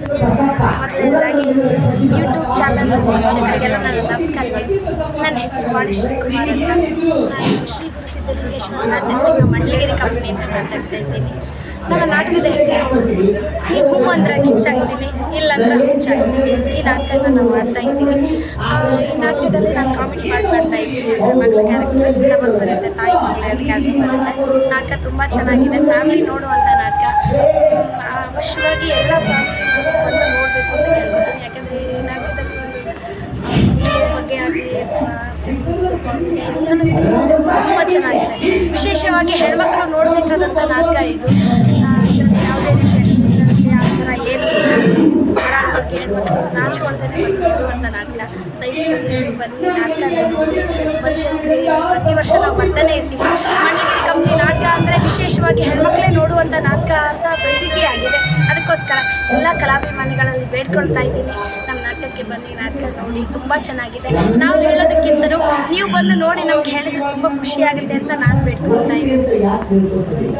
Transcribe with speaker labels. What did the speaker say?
Speaker 1: ಮೊದಲನೇದಾಗಿ YouTube channel ವೀಕ್ಷಕರಿಗೆಲ್ಲ ನನ್ನ ನಮಸ್ಕಾರಗಳು. ನನ್ನ ಹೆಸರು ವಾಣಿ ಶಿವಕುಮಾರ್ ಅಂತ. ನಾನು ಶ್ರೀ ಗುರು ಸಿದ್ದಲಿಂಗೇಶ್ ಸಂಘ ಮಂಡ್ಲಗಿರಿ ಕಂಪನಿಯಿಂದ ಮಾತಾಡ್ತಾ ಇದ್ದೀನಿ. ನಮ್ಮ ನಾಟಕದ ಹೆಸರು ಈ ಹೂ ಅಂದ್ರೆ ಕಿಚ್ಚಾಗ್ತೀನಿ ಇಲ್ಲಂದ್ರೆ ಹುಚ್ಚಾಗ್ತೀನಿ. ಈ ನಾಟಕನ ನಾವು ಮಾಡ್ತಾ ಇದ್ದೀವಿ. ಈ ನಾಟಕದಲ್ಲಿ ನಾನು ಕಾಮಿಡಿ ಮಾಡಿ ಮಾಡ್ತಾ ಇದ್ದೀನಿ. ಅಂದರೆ ಮಗಳ ಕ್ಯಾರೆಕ್ಟರ್ ಡಬಲ್ ಬರುತ್ತೆ ತಾಯಿ ಮಗಳ ಎರಡು ಕ್ಯಾರೆಕ್ಟರ್ ಬರುತ್ತೆ ನಾಟಕ ತುಂಬ ಚೆನ್ನಾಗಿದೆ. ಫ್ಯಾಮಿಲಿ ನೋಡುವಂಥ ನಾಟಕ. ಅವಶ್ಯವಾಗಿ ಎಲ್ಲ ಫ್ಯಾಮಿಲಿ ತುಂಬ ಚೆನ್ನಾಗಿದೆ. ವಿಶೇಷವಾಗಿ ಹೆಣ್ಮಕ್ಳು ನೋಡಬೇಕಾದಂಥ ನಾಟಕ ಇದು. ಯಾವುದೇ ರೀತಿಯ ಆ ಥರ ಏನು ಬಗ್ಗೆ ಹೆಣ್ಮಕ್ಳು ನಾಚಿಕೊಳ್ದೇ ಬಂದು ನೋಡುವಂಥ ನಾಟಕ. ದಯವಿಟ್ಟು ಬನ್ನಿ, ನಾಟಕನ ನೋಡಿ. ಬನಶಂಕರಿ, ಪ್ರತಿ ವರ್ಷ ನಾವು ಬರ್ತಾನೆ ಇರ್ತೀವಿ. ಮಂಡ್ಯಗಿರಿ ಕಂಪ್ನಿ ನಾಟಕ ಅಂದರೆ ವಿಶೇಷವಾಗಿ ಹೆಣ್ಮಕ್ಳೇ ನೋಡುವಂಥ ನಾಟಕ ಅಂತ ಪ್ರಸಿದ್ಧಿಯಾಗಿದೆ. ಅದಕ್ಕೋಸ್ಕರ ಎಲ್ಲ ಕಲಾಭಿಮಾನಿಗಳಲ್ಲಿ ಬೇಡ್ಕೊಳ್ತಾ ಇದ್ದೀನಿ. ನಾಟಕಕ್ಕೆ ಬನ್ನಿ ನಾಟಕ ನೋಡಿ, ತುಂಬ ಚೆನ್ನಾಗಿದೆ. ನಾವು ಹೇಳೋದಕ್ಕಿಂತಲೂ ನೀವು ಬಂದು ನೋಡಿ ನಮ್ಗೆ ಹೇಳಿದ್ರೆ ತುಂಬ ಖುಷಿಯಾಗುತ್ತೆ ಅಂತ ನಾನು ಬೇಡ್ಕೊಳ್ತಾ ಇದ್ದೀನಿ.